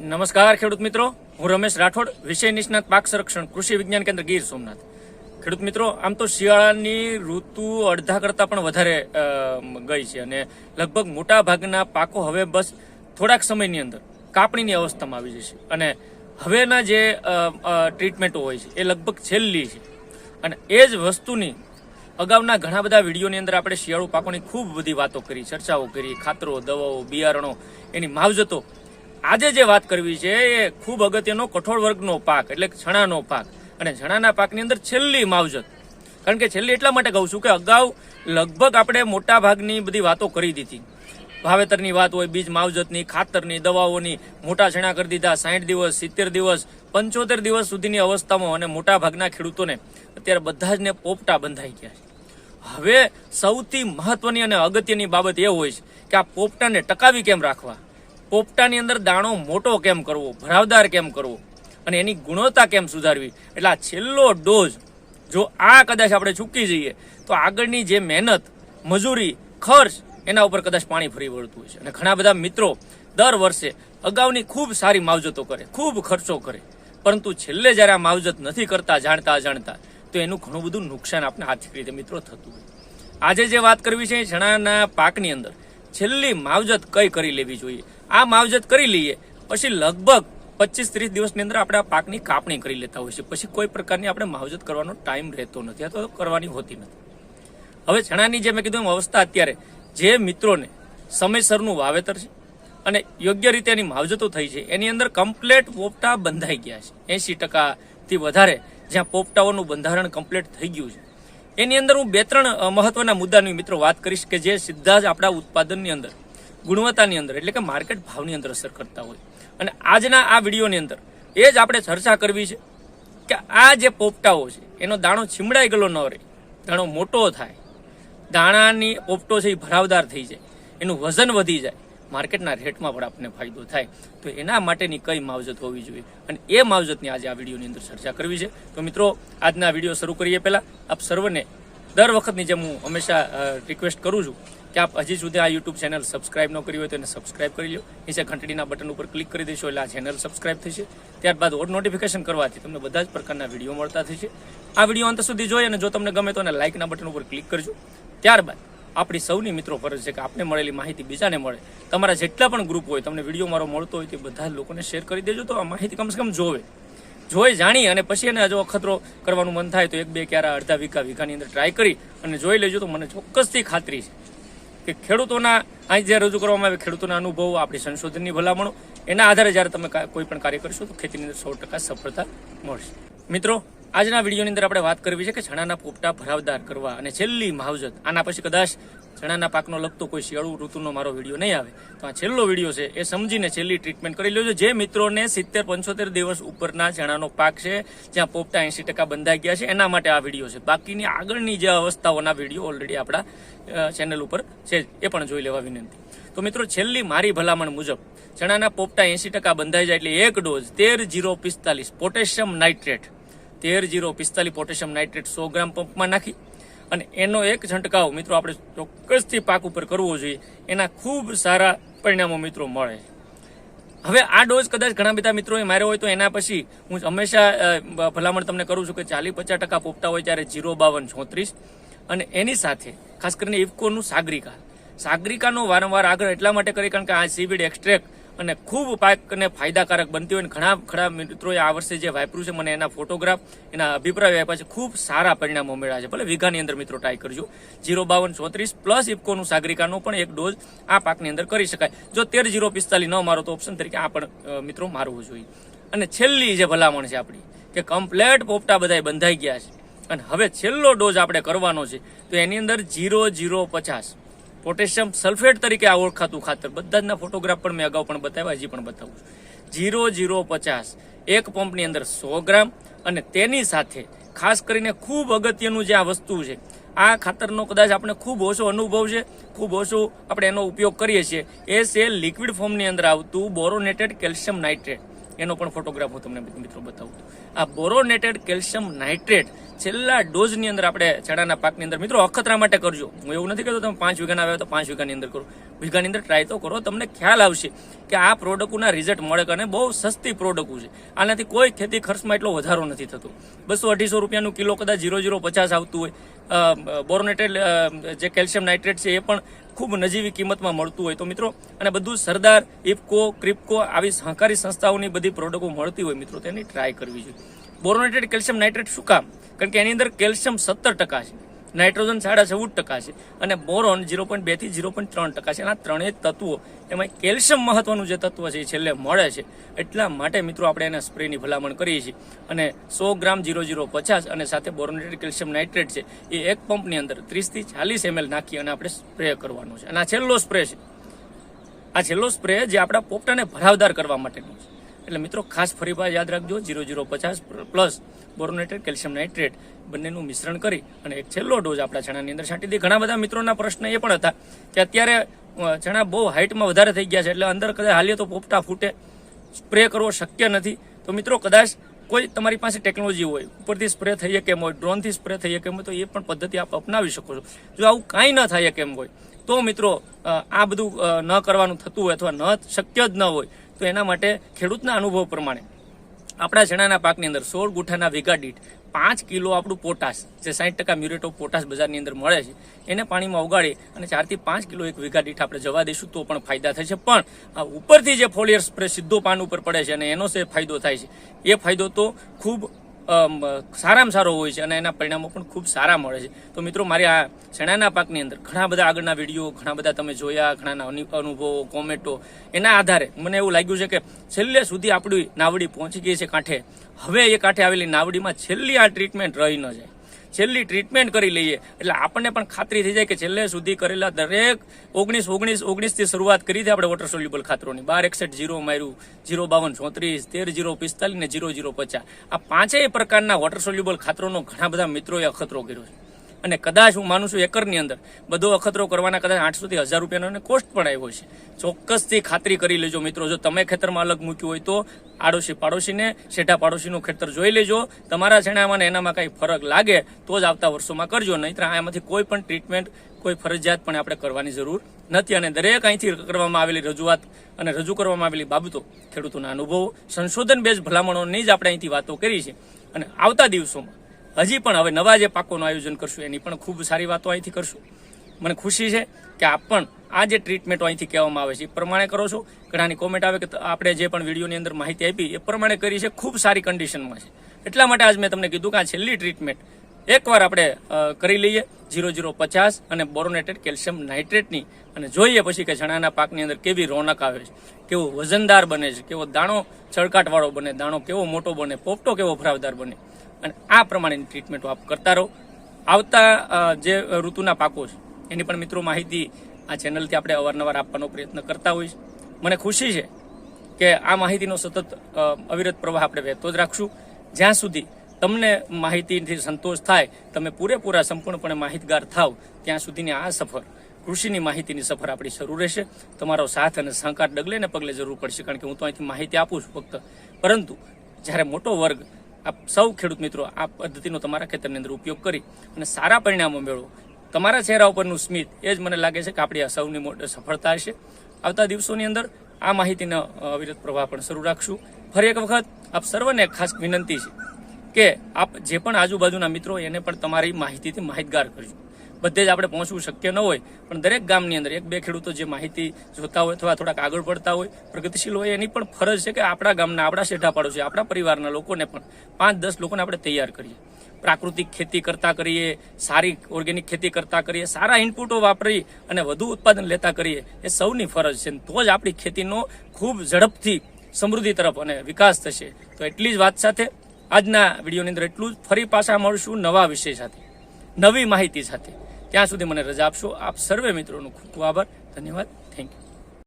નમસ્કાર, ખેડૂત મિત્રો. હું રમેશ રાઠોડ, વિષય નિષ્ણાત પાક સંરક્ષણ, કૃષિ વિજ્ઞાન કેન્દ્ર ગીર સોમનાથ. ખેડૂત મિત્રો, આમ તો શિયાળાની ઋતુ અડધા કરતાં પણ વધારે ગઈ છે અને લગભગ મોટા ભાગના પાકો હવે બસ થોડાક સમયની અંદર કાપણીની અવસ્થામાં આવી જશે. અને હવેના જે ટ્રીટમેન્ટો હોય છે, એ લગભગ છેલ્લી છે. અને એ જ વસ્તુની અગાઉના ઘણા બધા વિડીયોની અંદર આપણે શિયાળુ પાકોની ખૂબ બધી વાતો કરી, ચર્ચાઓ કરી, ખાતરો, દવાઓ, બિયારણો, એની માવજતો આજે જે વાત કરવી છે, એ ખૂબ અગત્યનો કઠોળ વર્ગનો પાક, એટલે ચણાનો પાક. અને ચણાના પાકની અંદર છેલ્લી માવજત. કારણ કે છેલ્લી એટલા માટે કહું છું કે અગાઉ લગભગ આપણે મોટા ભાગની બધી વાતો કરી દીધી. વાવેતરની વાત હોય, બીજ માવજતની, ખાતરની, દવાઓની, મોટા ચણા કરી દીધા સાઠ દિવસ, સિત્તેર દિવસ, પંચોતેર દિવસ સુધીની અવસ્થામાં અને મોટા ભાગના ખેડૂતોને અત્યારે બધા જ ને પોપટા બંધાઈ ગયા છે. હવે સૌથી મહત્વની અને અગત્યની બાબત એ હોય છે કે આ પોપટાને ટકાવી કેમ રાખવા? પોપટાની અંદર દાણો મોટો કેમ કરવો, ભરાવદાર કેમ કરવો અને એની ગુણવત્તા કેમ સુધારવી? એટલે આ છેલ્લો ડોઝ, જો આ કદાચ આપણે ચૂકી જઈએ, તો આગળની જે મહેનત, મજૂરી, ખર્ચ, એના ઉપર કદાચ પાણી ફરી વળતું હોય છે. અને ઘણા બધા મિત્રો દર વર્ષે અગાઉની ખૂબ સારી માવજતો કરે, ખૂબ ખર્ચો કરે. પરંતુ છેલ્લે જ્યારે આ માવજત નથી કરતા જાણતા અજાણતા, તો એનું ઘણું બધું નુકસાન આપણે આર્થિક રીતે મિત્રો થતું હોય. આજે જે વાત કરવી છે ચણાના પાકની અંદર છેલ્લી માવજત કઈ કરી લેવી જોઈએ? આ માવજત કરી લઈએ, પછી લગભગ પચીસ ત્રીસ દિવસની અંદર આપણે આ પાકની કાપણી કરી લેતા હોય છે પછી કોઈ પ્રકારની આપણે માવજત કરવાનો ટાઈમ રહેતો નથી, અથવા કરવાની હોતી નથી. હવે ચણાની જે મેં કીધું અવસ્થા અત્યારે, જે મિત્રોને સમયસરનું વાવેતર છે અને યોગ્ય રીતે એની માવજતો થઈ છે, એની અંદર કમ્પ્લેટ પોપટા બંધાઈ ગયા છે. એસી ટકાથી વધારે જ્યાં પોપટાઓનું બંધારણ કમ્પ્લેટ થઈ ગયું છે. એની અંદર હું બે ત્રણ મહત્વના મુદ્દાની મિત્રો વાત કરીશ કે જે સીધા જ આપણા ઉત્પાદનની અંદર, ગુણવત્તાની અંદર, એટલે કે માર્કેટ ભાવની અંદર અસર કરતા હોય. અને આજના આ વિડીયોની અંદર એ જ આપણે ચર્ચા કરવી છે કે આ જે પોપટાઓ છે, એનો દાણો છીમડાઈ ગયેલો ન રહે, દાણો મોટો થાય, દાણાની પોપટો છે એ ભરાવદાર થઈ જાય, એનું વજન વધી જાય માર્કેટના રેટમાં પણ આપણને ફાયદો થાય. તો એના માટેની કઈ માવજત હોવી જોઈએ? અને એ માવજતની આજે આ વિડીયોની અંદર ચર્ચા કરવી છે. તો મિત્રો, આજના વીડિયો શરૂ કરીએ પહેલાં. આપ સર્વને દર વખતની જેમ હું હંમેશા રિક્વેસ્ટ કરું છું કે આપ હજી સુધી આ યુટ્યુબ ચેનલ સબસ્ક્રાઇબ ન કરી હોય તો એને સબસ્ક્રાઇબ કરી લો નીચે ઘંટડીના બટન ઉપર ક્લિક કરી દેશો એટલે આ ચેનલ સબસ્ક્રાઇબ થશે. ત્યારબાદ ઓડ નોટિફિકેશન કરવાથી તમને બધા જ પ્રકારના વીડિયો મળતા થશે. આ વીડિયો અંત સુધી જોઈ અને જો તમને ગમે તો એને લાઇકના બટન ઉપર ક્લિક કરજો. ત્યારબાદ આપણી સૌની મિત્રો ફરજ છે કે આપને મળેલી માહિતી બીજાને મળે. તમારા જેટલા પણ ગ્રુપ હોય, તમને વીડિયો મારો મળતો હોય તે બધા લોકોને શેર કરી દેજો તો આ માહિતી કમસે કમ જોવે. જોઈ જાણી અને પછી એને જો અખતરો કરવાનું મન થાય તો એક બે ક્યારા અડધા વીઘા વીઘાની અંદર ટ્રાય કરી અને જોઈ લેજો તો મને ચોક્કસથી ખાતરી છે કે ખેડૂતોના અહીં જે રજૂ કરવામાં આવે ખેડૂતોના અનુભવો, આપણી સંશોધનની ભલામણો, એના આધારે જ્યારે તમે કોઈ પણ કાર્ય કરશો તો ખેતીની અંદર સો ટકા સફળતા મળશે. મિત્રો આજના વિડીયોની અંદર આપણે વાત કરવી છે કે ચણાના પોપટા ભરાવદાર કરવા અને છેલ્લી માવજત. આના પછી કદાચ ચણાના પાકનો લગતો કોઈ શિયાળુ ઋતુનો મારો વીડિયો નહીં આવે. તો આ છેલ્લો વીડિયો છે, એ સમજીને છેલ્લી ટ્રીટમેન્ટ કરી લેજો. જે મિત્રોને સિત્તેર પંચોતેર દિવસ ઉપરના ચણાનો પાક છે, જ્યાં પોપટા એંસી ટકા બંધાઈ ગયા છે, એના માટે આ વીડિયો છે. બાકીની આગળની જે અવસ્થાઓના વીડિયો ઓલરેડી આપણા ચેનલ ઉપર છે, એ પણ જોઈ લેવા વિનંતી. તો મિત્રો, છેલ્લી મારી ભલામણ મુજબ ચણાના પોપટા એંસી ટકા બંધાઈ જાય એટલે એક ડોઝ તેર જીરો પિસ્તાલીસ પોટેશિયમ નાઇટ્રેટ તેર જીરો પિસ્તાલીસ પોટેશિયમ નાઇટ્રેટ સો ગ્રામ પંપમાં નાખી અને એનો એક છંટકાવ મિત્રો આપણે ચોક્કસથી પાક ઉપર કરવો જોઈએ. એના ખૂબ સારા પરિણામો મિત્રો મળે. હવે આ ડોઝ કદાચ ઘણા બધા મિત્રોએ માર્યો હોય તો એના પછી હું હંમેશા ભલામણ તમને કરું છું કે ચાલીસ પચાસ ટકા પોપતા હોય ત્યારે જીરો બાવન છોત્રીસ અને એની સાથે ખાસ કરીને ઇફકોનું સાગરિકા. સાગરિકાનો વારંવાર આગળ એટલા માટે કરી કારણ કે આ સીવીડ એક્સ્ટ્રેક્ટ અને ખૂબ પાકને ફાયદાકારક બનતી હોય અને ઘણા ઘણા મિત્રોએ આ વર્ષે જે વાપર્યું છે, મને એના ફોટોગ્રાફ, એના અભિપ્રાય આપ્યા છે, ખૂબ સારા પરિણામો મળ્યા છે. ભલે વીઘાની અંદર મિત્રો ટ્રાય કરજો. જીરો બાવન ચોત્રીસ પ્લસ ઇફકોનું સાગરિકાનો પણ એક ડોઝ આ પાકની અંદર કરી શકાય. જો તેર જીરો પિસ્તાલીસ ન મારો તો ઓપ્શન તરીકે આ પણ મિત્રો મારવું જોઈએ. અને છેલ્લી જે ભલામણ છે આપણી, કે કમ્પ્લેટ પોપટા બધાય બંધાઈ ગયા છે. અને હવે છેલ્લો ડોઝ આપણે કરવાનો છે, તો એની અંદર જીરો જીરો પચાસ. પોટેશિયમ સલ્ફેટ તરીકે આ ઓળખાતું ખાતર. બધા જના ફોટોગ્રાફ પણ મેં અગાઉ પણ બતાવ્યા, હજી પણ બતાવું છું. જીરો જીરો, પચાસ. એક પંપની અંદર સો ગ્રામ અને તેની સાથે ખાસ કરીને ખૂબ અગત્યનું જે આ વસ્તુ છે, આ ખાતરનો કદાચ આપણે ખૂબ ઓછો અનુભવ છે, ખૂબ ઓછો આપણે એનો ઉપયોગ કરીએ છીએ. એ છે લિક્વિડ ફોર્મની અંદર આવતું બોરોનેટેડ કેલ્શિયમ નાઇટ્રેટ. એનો પણ ફોટોગ્રાફ હું તમને મિત્રો બતાવું આ બોરોનેટેડ કેલ્શિયમ નાઇટ્રેટ છેલ્લા ડોઝની અંદર આપણે ચણાના પાકની અંદર મિત્રો અખતરા માટે કરજો. હું એવું નથી કહેતો તમે પાંચ વીઘાના આવ્યા તો પાંચ વીઘાની અંદર કરો. વીઘાની અંદર ટ્રાય તો કરો, તમને ખ્યાલ આવશે કે આ પ્રોડક્ટના રિઝલ્ટ મળે અને બહુ સસ્તી પ્રોડક્ટ છે. આનાથી કોઈ ખેતી ખર્ચમાં એટલો વધારો નથી થતો. બસો અઢીસો રૂપિયાનું કિલો કદાચ ઝીરો ઝીરો પચાસ આવતું હોય. બોરોનેટેડ જે કેલ્શિયમ નાઇટ્રેટ છે એ પણ ખૂબ નજીવી કિંમતમાં મળતું હોય. તો મિત્રો, અને બધું સરદાર, ઇફકો, ક્રિપકો આવી સહકારી સંસ્થાઓની બધી પ્રોડક્ટો મળતી હોય મિત્રો તેની ટ્રાય કરવી જોઈએ. બોરોનેટેડ કેલ્શિયમ નાઇટ્રેટ શું કામ? કારણ કે એની અંદર કેલ્શિયમ સત્તર ટકા છે. નાઇટ્રોજન સાડા ચૌદ ટકા છે અને બોરોન ઝીરો પોઈન્ટ બેથી ઝીરો પોઈન્ટ ત્રણ ટકા છે. અને આ ત્રણેય તત્વો એમાં કેલ્શિયમ મહત્વનું જે તત્વ છે એ છેલ્લે મળે છે. એટલા માટે મિત્રો આપણે એના સ્પ્રેની ભલામણ કરીએ છીએ. અને સો ગ્રામ જીરો ઝીરો પચાસ અને સાથે બોરોનેટેડ કેલ્શિયમ નાઇટ્રેટ છે એ એક પંપની અંદર ત્રીસથી ચાલીસ એમએલ નાખી અને આપણે સ્પ્રે કરવાનો છે. અને આ છેલ્લો સ્પ્રે છે. આ છેલ્લો સ્પ્રે જે આપણા પોપટાને ભરાવદાર કરવા માટેનો છે. એટલે મિત્રો, ખાસ ફરી વાર યાદ રાખજો ઝીરો ઝીરો પચાસ પ્લસ બોરોનેટેડ કેલ્શિયમ નાઇટ્રેટ બંનેનું મિશ્રણ કરી અને એક છેલ્લો ડોઝ આપણા ચણાની અંદર છાંટી દીધી ઘણા બધા મિત્રોના પ્રશ્ન એ પણ હતા કે અત્યારે ચણા બહુ હાઇટમાં વધારે થઈ ગયા છે એટલે અંદર કદાચ હાલીએ તો પોપટા ફૂટે. સ્પ્રે કરવો શક્ય નથી. તો મિત્રો, કદાચ કોઈ તમારી પાસે ટેકનોલોજી હોય, ઉપરથી સ્પ્રે થઈ શકે એમ હોય, ડ્રોનથી સ્પ્રે થઈ શકે એમ હોય, તો એ પણ પદ્ધતિ આપ અપનાવી શકો છો. જો આવું કાંઈ ન થાય કેમ હોય, તો મિત્રો આ બધું ન કરવાનું થતું હોય અથવા ન શક્ય જ ન હોય તો એના માટે ખેડૂતના અનુભવ પ્રમાણે. આપણા ચણાના પાકની અંદર સોળ ગુઠાના વીઘા દીઠ પાંચ કિલો આપણું પોટાશ, જે સાઠ ટકા મ્યુરેટ ઓફ પોટાશ બજારની અંદર મળે છે, એને પાણીમાં ઉગાડી અને ચારથી પાંચ કિલો એક વીઘા દીઠ આપણે જવા દઈશું તો પણ ફાયદા થશે પણ આ ઉપરથી જે ફોલિયર સ્પ્રે સીધો પાન ઉપર પડે છે અને એનો જે ફાયદો થાય છે. એ ફાયદો તો ખૂબ સારામાં સારો હોય છે અને એના પરિણામો પણ ખૂબ સારા મળે છે. તો મિત્રો, મારી આ ચણાના પાકની અંદર ઘણા બધા આગળના વીડિયો, ઘણા બધા તમે જોયા અનુ- અનુભવો, કોમેન્ટો, એના આધારે મને એવું લાગ્યું છે કે છેલ્લે સુધી આપણી નાવડી પહોંચી ગઈ છે કાંઠે. હવે એ કાંઠે આવેલી નાવડીમાં છેલ્લી આ ટ્રીટમેન્ટ રહી ન જાય. છેલ્લી ટ્રીટમેન્ટ કરી લઈએ. એટલે આપણને પણ ખાતરી થઈ જાય કે છેલ્લે સુધી કરેલા દરેક ઓગણીસ ઓગણીસ ઓગણીસથી શરૂઆત કરી હતી આપણે વોટર સોલ્યુબલ ખાતરોની. બાર એકસઠ જીરો માર્યું, જીરો બાવન ચોત્રીસ, તેર જીરો પિસ્તાલીસ ને જીરો જીરો પચાસ. આ પાંચેય પ્રકારના વોટર સોલ્યુબલ ખાતરોનો ઘણા બધા મિત્રોએ અખતરો કર્યો છે. અને કદાચ હું માનું છું એકરની અંદર બધો અખતરો કરવાના કદાચ આઠસો થી હજાર રૂપિયાનો કોસ્ટ પણ આવ્યો છે. ચોક્કસથી ખાતરી કરી લેજો મિત્રો. જો તમે ખેતરમાં અલગ મૂક્યું હોય તો આડોશી પાડોશીને શેઠા પાડોશીનું ખેતર જોઈ લેજો. તમારા છેણામાં એનામાં કાંઈ ફરક લાગે તો જ આવતા વર્ષોમાં કરજો. નહીં આમાંથી કોઈ પણ ટ્રીટમેન્ટ કોઈ ફરજિયાત પણ આપણે કરવાની જરૂર નથી. અને દરેક અહીંથી કરવામાં આવેલી રજૂઆત અને રજૂ કરવામાં આવેલી બાબતો, ખેડૂતોના અનુભવો સંશોધન બેઝ ભલામણોની જ આપણે અહીંથી વાતો કરી છે. અને આવતા દિવસોમાં હજી પણ હવે નવા જે પાકોનું આયોજન કરશું, એની પણ ખૂબ સારી વાતો અહીંથી કરશું. મને ખુશી છે કે આપ પણ આ જે ટ્રીટમેન્ટો અહીંથી કહેવામાં આવે છે, એ પ્રમાણે કરો છો. ઘણાની કોમેન્ટ આવે કે આપણે જે પણ વિડીયોની અંદર માહિતી આપી, એ પ્રમાણે કરી છે, ખૂબ સારી કન્ડિશનમાં છે. એટલા માટે આજ મેં તમને કીધું કે આ છેલ્લી ટ્રીટમેન્ટ એકવાર આપણે કરી લઈએ. જીરો જીરો પચાસ અને બોરોનેટેડ કેલ્શિયમ નાઇટ્રેટની અને જોઈએ પછી કે ચણાના પાકની અંદર કેવી રોનક આવે છે. કેવો વજનદાર બને છે, કેવો દાણો છળકાટવાળો બને, દાણો કેવો મોટો બને, પોપટો કેવો ફરાવદાર બને. અને આ પ્રમાણેની ટ્રીટમેન્ટો આપ કરતા રહો. આવતા જે ઋતુના પાકો છે, એની પણ મિત્રો માહિતી આ ચેનલથી આપણે અવારનવાર આપવાનો પ્રયત્ન કરતા હોઈએ મને ખુશી છે કે આ માહિતીનો સતત અવિરત પ્રવાહ આપણે વહેતો જ રાખશું. જ્યાં સુધી તમને માહિતીથી સંતોષ થાય, તમે પૂરેપૂરા સંપૂર્ણપણે માહિતગાર થાવ, ત્યાં સુધીની આ સફર, કૃષિની માહિતીની સફર આપણી શરૂ રહેશે. તમારો સાથ અને સહકાર ડગલે ને પગલે જરૂર પડશે, કારણ કે હું તો અહીંથી માહિતી આપું છું ફક્ત. પરંતુ જ્યારે મોટો વર્ગ આપ સૌ ખેડૂત મિત્રો આ પદ્ધતિનો તમારા ખેતરની અંદર ઉપયોગ કરી અને સારા પરિણામો મેળવો. તમારા ચહેરા ઉપરનું સ્મિત એ જ મને લાગે છે કે આપણી આ સૌની મોટી સફળતા હશે. આવતા દિવસોની અંદર આ માહિતીનો અવિરત પ્રવાહ પણ શરૂ રાખશું. ફરી એક વખત આપ સર્વને ખાસ વિનંતી છે કે આપ જે પણ આજુબાજુના મિત્રો એને પણ તમારી માહિતીથી માહિતગાર કરજો. બધે જ આપણે પહોંચવું શક્ય ન હોય, પણ દરેક ગામની અંદર એક બે ખેડૂતો જે માહિતી જોતા હોય, અથવા થોડાક આગળ પડતા હોય, પ્રગતિશીલ હોય, એની પણ ફરજ છે કે આપણા ગામના, આપણા શેઠા પાડોશી, આપણા પરિવારના લોકોને પણ પાંચ દસ લોકોને આપણે તૈયાર કરીએ. પ્રાકૃતિક ખેતી કરતા કરીએ, સારી ઓર્ગેનિક ખેતી કરતા કરીએ, સારા ઇનપુટો વાપરી અને વધુ ઉત્પાદન લેતા કરીએ, એ સૌની ફરજ છે. તો જ આપણી ખેતીનો ખૂબ ઝડપથી સમૃદ્ધિ તરફ અને વિકાસ થશે. તો એટલી જ વાત સાથે આજના વિડીયોની અંદર એટલું જ. ફરી પાછા મળશું નવા વિષય સાથે, નવી માહિતી સાથે. ત્યાં સુધી મને રજા આપશો. આપ સર્વે મિત્રોનો ખૂબ ખૂબ આભાર. ધન્યવાદ. Thank you